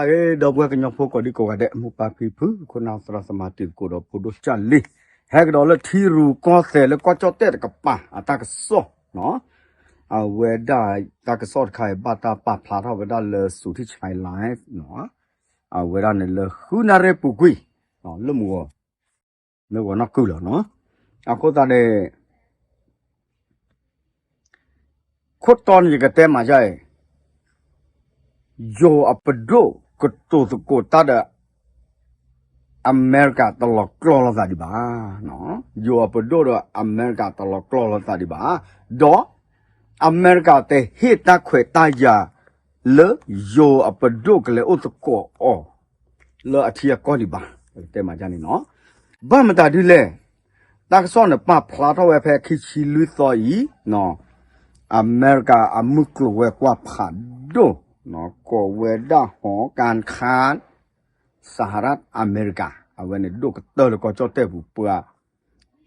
လာရဲ့တော့ဘွဲကညဖို့ကိုဒီကိုကတဲ့မှုပါဖိဖူခုနာစရစမာတိကိုတော့ပို့ချလီဟက်ကတော့လထီရူကောဆဲလကောချတဲ့ကပါအတကဆောနော်အဝဲဒါတကဆော့ခိုင်ဘတာပဖလာတော့ဝဲဒါလစုတိချိုင်လိုင်းနော်အဝဲဒါနဲ့လခုနာရဲပူကွီနော်လမှုရောလောကနကူလောနော်အခုတတဲ့ခွတ်တော်ကြီးကတဲ့မှာကြရဲ့ yo apdo ko to to ko ta da america to lo klo lo sa di ba no yo apdo do america to lo klo lo sa di ba do america te hit ta khwe ta ya le yo apdo ke le o to ko o le athia ko di ba te ma ja ni no ba ma ta di le ta so ne pa phla to we phe khi chi lu so yi no america amuklo we kwa pha do နော်ကိုဝဲဒါ นอโกเวดาหอการค้าสหรัฐอเมริกาเอาไว้ในดูกเตอร์ก็จะเตบุเปล่า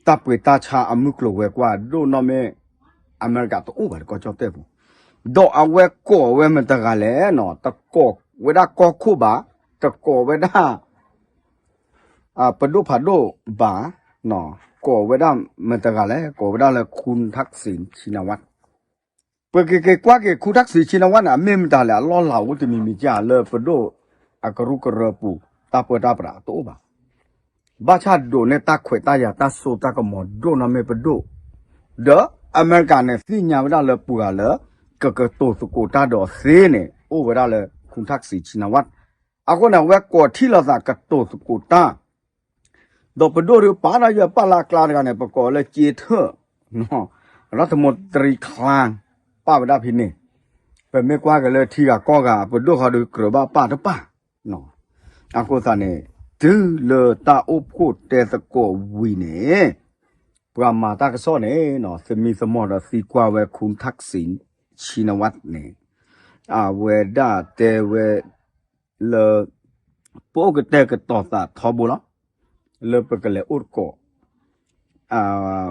ตาเปตาชาอเมริกาเวกว่าดูน้อเมอเมริกาตัวอุบัติก็จะเตบุดูเอาไว้ก็เวมันตะกาเลนอตะโกเวดาก็คู่บาตะโกเวดาอ่าปดูผาดูบาหนอโกเวดามันตะกาเลโก็เวดาเลยคุณทักษิณชินวัตร ပကေကေကွာကေခုတက်စီချီနဝနာမေမတာလာလောလာဝတမီမီကြလေပဒိုအကရုကရပူတပတာပရာတော့ပါဘာချဒိုနဲ့တခွေတရတဆိုတကမောဒိုနမေပဒိုဒအမေရိကန်နဲ့စီညာဝဒလေပူကလေကကတိုစကိုတာတော့စေးနေအိုဝဒလေခုတက်စီချီနဝတ်အခုနဝက်ကိုထီလာကတိုစကိုတာတော့ပဒိုရပါနာရပလာကလာကနေပကောလေကြည်ထနော်รัฐมนตรีคลัง ป้าบดาพินี่ไปไม่กว่ากันเลยที่กะก็กะปดุเขาดูกระบะป้าตะป้าเนาะอากูซาเนี่ยดื้อเลตาอุพูดแต่ตะโกวีเนี่ยปรามาตากะซ้อเนี่ยเนาะสมีสมอดสีกว่าเวคุณทักษิณชินวัตรเนี่ยอาเวด้าเตเวเลโปกเตกต่อตาทอบุละเลปกะเลอุดโกอ่า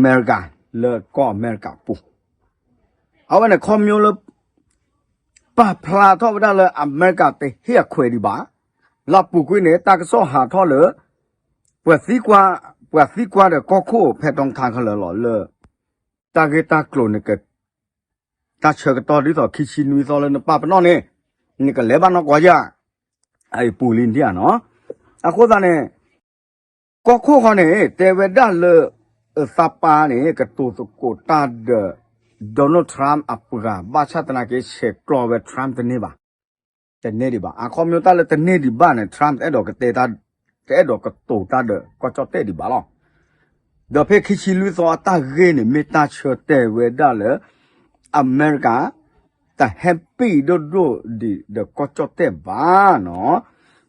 เมรกาเลือเมริกาปุ เอาเนี่ยคอมยูลป้าพลาทอดได้เลยอเมริกาเตเฮียควยดีบ้าลับปุกุยเนี่ยตากซ้อหาทอดเลยปวดซีกว่าปวดซีกว่าเด็กก็คู่เพชรตองทางเขาเลยหล่อเลยตาเกตากลุ่นเนี่ยเกิดตาเชือกตอนที่ต่อคิชินุยซอเลยนะป้าปนอนเนี่ยนี่ก็เล็บ้านนอกว่าจ้าไอ้ปูลินที่อ่ะเนาะอะโคตรเนี่ยก็คู่เขาเนี่ยแต่เวด้าเลยสปาเนี่ยกระตูสกุตาเดอ ဒ Donald Trump အပကဘာချတနာကေရှေကလောဝဲ Trump တနေပါတနေဒီပါအခေါမျိုးတလည်းတနေဒီပါနဲ့ Trump အဲ့တော့ကတေတာအဲ့တော့ကတူတာတဲ့ကချတဲ့ဒီပါလောဒဖေခိချီလူသောတာဂေနေမေတာချတဲ့ဝဲဒါလေအမေရိကတဟက်ပီဒိုဒိုဒီဒကချတဲ့ဘာနော်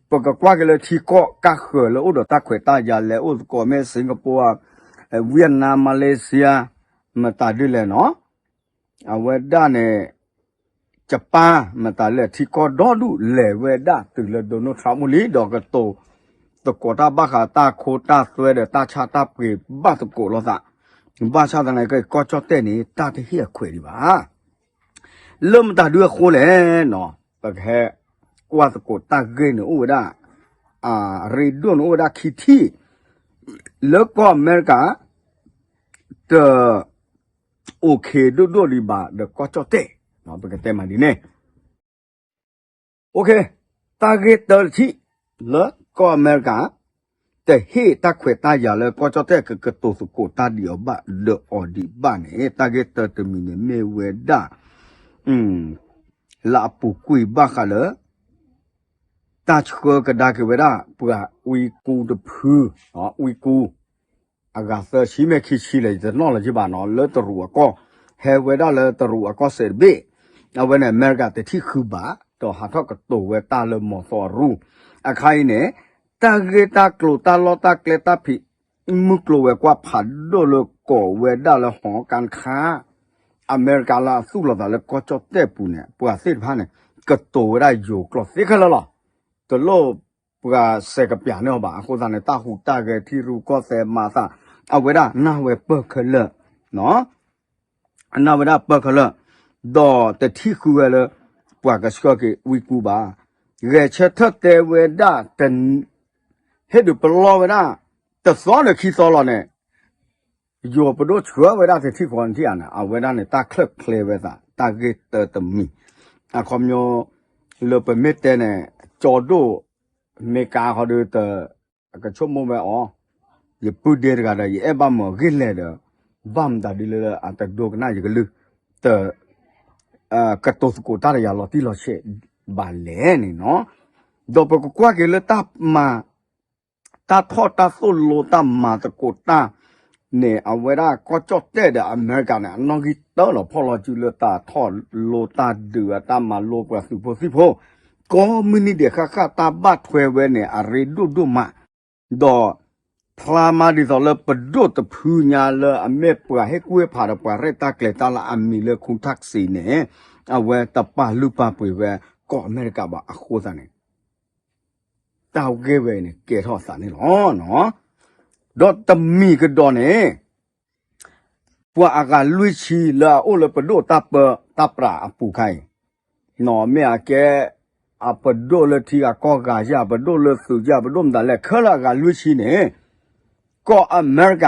ပကကွာကလေးတီကောကခလေဥဒတာခွေတာရလေဥကောမဲစင်ကာပူဝီယက်နမ်မလေးရှားမတာဒီလေနော် အဝဒနဲ့ဂျပန်မတလက်ထီကောဒေါ်ဒုလေဝဒတူလဒနိုထရာမူလီဒေါကတိုတကောတာဘခတာခိုတာဆွဲတဲ့တာချတာပြေဘတ်ကိုလောသာဘာချတဲ့ကကောချတဲ့နေတာတဟိခွေဒီပါလုံတာဒွခိုးလေနော်ပခဲကွာတကိုတာဂိနဥဒအာရီဒွန်ဥဒခီတီလောကောအမေရိကတ okay do do li ba de ko cho te no ba te ma di ne okay target the chi le ko america te he ta khwe ta ya le ko cho te ke ke to su ko ta di ba le o di ba ne target the te mi ne me we da um la pu kui ba kha le 大车个大个为啦，不啊，维古的铺啊，维古。 အကသရှိမဲ့ခိရှိလေဇနော်လေကြပါနော်လေတရူအကောဟဲဝဲဒါလေတရူအကောဆေဘေအဝဲနဲ့အမေရိကတတိခုပါတော့ဟာတော့ကတိုဝဲတာလမောဖော်ရူအခိုင်းနဲ့တာဂေတာကလိုတာလောတာကလေတာဖီမုကလိုဝဲကွာဖတ်ဒိုလကိုဝဲဒါလေဟောကန်ခါအမေရိကလာစုလာတယ်ကောချတ်တဲ့ပူနဲ့ပွာစစ်ဖားနဲ့ကတိုဝဲဒါယိုကလောစစ်ခလလာတလို့ပကစက်ကပြနေပါအခုသားနဲ့တာဟုတာကတီရူကောဆဲမာသာ အဝဲဒါနာဝဲပခလနော်အနာဝဲဒါပခလဒေါ်တတိခုဝဲလပွာကစကကေဝီကူပါရဲချက်ထတဲ့ဝဲဒါတန်ဟဲ့ဒပလောဝဲဒါတစောလခီစောလနဲ့ယောပဒိုချွာဝဲဒါတိခွန်တီအနာအဝဲဒါနဲ့တာခလပ်ကလေဝဲဒါတာဂက်တတမီအခုမျိုးလပမစ်တဲ့နဲ့ကြော်တို့မေကာဟော်ဒတကချုံမမဲအော ယပူဒေရကဒါယေဘမဂိလေဒဘမ်ဒါဒီလေအတဒိုကနာယကလူတအာကတောစကိုတာရလောတီလောရှေဘာလဲနေနော်ဒေါ်ပကကွာကေလတပ်မာတာထောတာဆိုလိုတမာတကိုတာနေအဝဲရာကောချတ်တဲ့အမေရိကန်နဲ့နော်ဂီတော့လောဖော်လောကျူလတာထောလိုတာဒူတာမာလိုပစုပိုစီဖိုကောမီနီ de ခခတာဘတ်ထွဲဝဲနေအရီဒုဒုမာဒေါ် พลามาดิซอลปดดตะพูญาลอเมปะเฮกเวพาดปะเรตากเลตาลาอามีเลคุทักซีเนအဝဲတပလူပပွေဝဲကောအမေရိကပါအခိုးစနေတောက်ခဲ့ပဲနေကဲထော့စနေလောနော်ဒေါ်တမီကတော့နေပွာအကလူချီလာအိုလပဒိုတပ်ပတပ်ပရာအပူခိုင်နော်မြကဲအပဒိုလတီအကောကရပဒိုလစုကြပဒုံတလည်းခလာကလူချီနေ ကောအမေရိက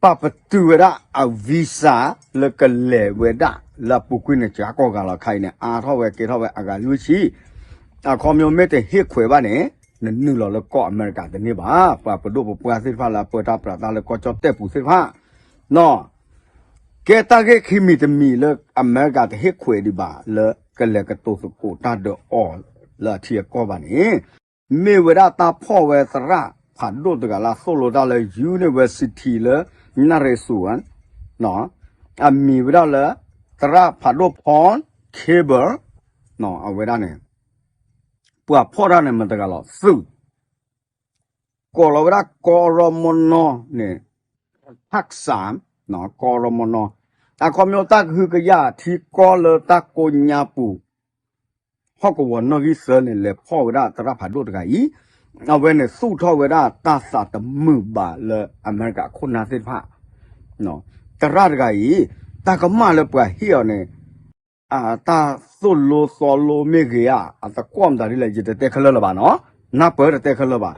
papa tuera a visa le kale weda la pukui ne cha ko ga la khai ne a tho we ke tho we a ga lu chi a kho myo me te hit khwe ba ne ne nu lo le ko america de ne ba pa pa do pa pa sit pha la pa ta pra ta le ko cho te pu sit pha no ke ta ke khimi te mi le america de hit khwe di ba le kale ka to su ko ta do all la thi ko ba ne me weda ta pho we sra ဖာဒိုတကလာဆိုလိုဒါလေ University လေနာရေဆူန်နော်အမီဝဒါလေတရာဖာဒိုဖွန် cable နော်အဝဲဒါနေပွာဖော်ရနေမတကလာစုကောလဝဒါကောရမနောနေทักษามနော်ကောရမနောအကောမျိုးတက်ဟူကရထီကောလတက်ကိုညာပူ ဟောကဝနော်ကြီးစနေလေဖော်ရတရာဖာဒိုတကကြီးအဝဲနဲ့စုထောက်ဝဲတာတာစာတမှုပါလေအမေရိကခုနာစစ်ဖာနော်တရတကကြီးတာကမလည်းပွားဟီယောနဲ့အာတာသုလိုစောလိုမေကရအတကွမ်ဒါရီလေကြတဲ့ခလလပါနော်နာပေါ်တဲ့ခလပါ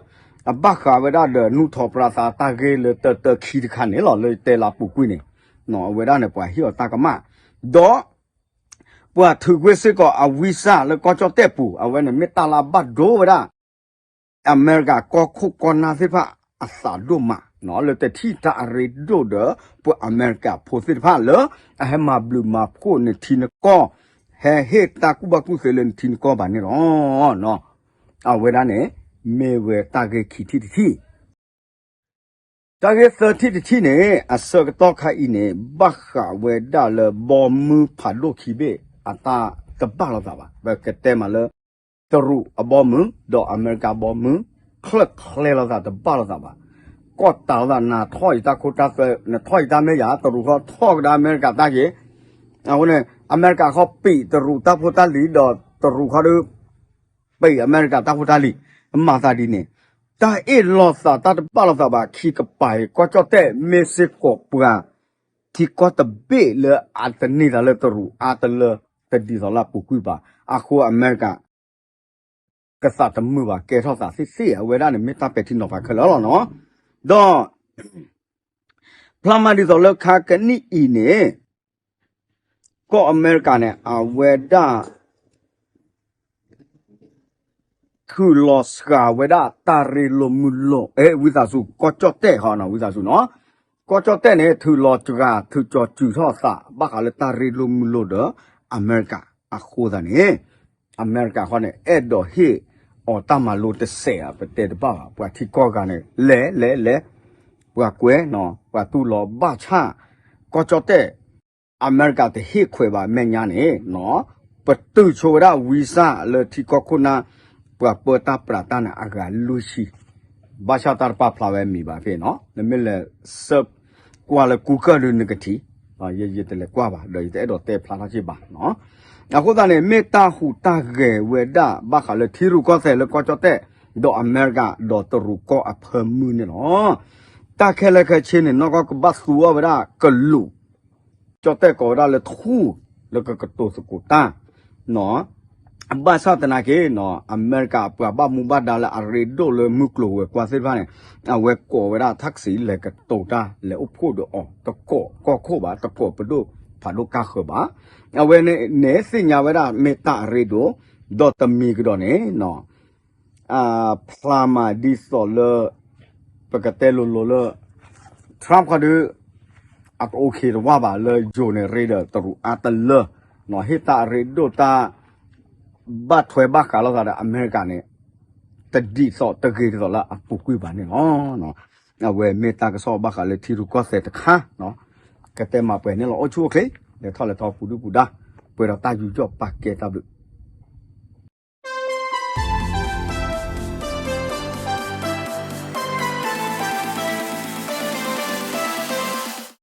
အဘခါဝဲတာဒနုထောပရာသာတာကေလေတတခီတခနဲ့လောလေတဲလာပူကွင်းနေနော်ဝဲတာနဲ့ပွားဟီယောတာကမတော့ ပွာထုကွေးစစ်ကောအဝိစာလကောကြောတဲ့ပူအဝဲနဲ့မေတ္တာလာဘတ်ဒိုဝရာအမေရိကကောခုကောနာစစ်ဖအစာဒုမနော်လေတတိတာရီဒိုဒပွာအမေရိကဖိုစစ်ဖလအဟမဘလူးမာကိုနေတီနကောဟဲဟေတာကူဘကူဆလန်တီနကောဘာနေရောနော်အဝဲဒါနဲ့မေဝဲတာဂေခီတီတီတာဂေ30တတိနဲ့အစကတော့ခိုင်နေဘခဝဲဒါလဘောမူဖာလိုခီဘေ အတာကဘာလာတာပါဘကတဲမလတရူအဘောမဒေါ်အမေရိကဘောမခလခလေလာတာဘာလာတာပါကောတာလာနာထောက်တာကိုတာပဲနာထောက်တာမေရတရူဟောထောက်တာအမေရိကတာကြီးအခုနဲ့အမေရိကဟောပိတရူတာဖို့တာလီဒေါ်တရူခါဒပိအမေရိကတာဖို့တာလီအမသာဒီနေတာအေလောစာတာတပလာတာဘာခီကပိုင်ကောချတဲ့မေစစ်ကိုပူက ti kota be le atani da le teru at le ဒီဇလာပူကွပါအခုအမေရိကကစတမှုပါကဲထောက်စာစစ်စစ်အဝဲရနဲ့မေတ္တာပဲတိနော်ပါခလောနော်တော့ပလမဒီဇောလခါကနိအီနေကောအမေရိကန်နဲ့အဝဲဒခုလောစကဝဲဒတာရီလိုမူလိုအဲဝိသစုကောချတ်တဲ့ဟာနော်ဝိသစုနော်ကောချတ်တဲ့နဲ့သူလောတကသူချောကျူထောစာဘာကလေတာရီလိုမူလိုဒ အမေရိကအခုဒနေအမေရိကဟောနေအဲ့တော့ဟေအော်တမလို့တဆဲအပတဲ့တပါပွားတီကောကနေလဲလဲလဲပွားကွဲနော်ပွားသူ့လောဘာချကောချတဲ့အမေရိကတဟိခွေပါမညာနေနော်ပတူချိုရဝီစာလေတီကောခုနာပွားပတာပရတာနာအကလူရှိဘာရှာတာပဖလာဝဲမီပါဖေနော်နမလေဆပ်ကွာလေကူကလူနဂတီ အာရရတဲ့လေကွာပါလေတဲ့တော့တဲ့ဖလာတာရှိပါနော်အခုတည်းမေတ္တာဟုတကဲဝေဒဘာခလသီရုကောဆဲလကောချတဲ့ဒေါ်အမေရိကဒေါ်တရုကောအဖမှုနေနော်တခဲလခချင်းနေနော်ကဘတ်ဆူဝရကလူချတဲ့ကောရလေထူလကကတိုစကူတာနော် ဘာသာတနာကေနော်အမေရိကပဘာမူဘာဒါလာအရီဒိုလမုကလိုဝကွာစစ်ပါနေအဝဲကောဝရာတက်စီလေကတိုတာလေအဖို့တော့တကောကောခိုပါတကောပဒိုဖာလိုကခဘာအဝဲနေနေစညာဝရာမေတာရီဒိုဒေါ်တမီကတော့နေနော်အာဖလာမာဒီဆိုလပကတဲလိုလိုလထရမ်ခါဒူအပโอเคတော့ဘာလေဂျိုနေရီဒတရူအတလနော်ဟီတာရီဒိုတာ ဘာထွဲဘာကာလောတာအမေရိကန်နဲ့တဒီစောတကေတော်လာအပူကွေးပါနေနော်နော်အဝဲမေတာကစောဘာကလေတီရူကောဆက်တခါနော်ကတဲ့မှာပဲနေလောအချိုးကလေလေထော်လေထော်ပူဒူပူဒါပွေတော့တာယူကြော့ပါကေတာဘလူ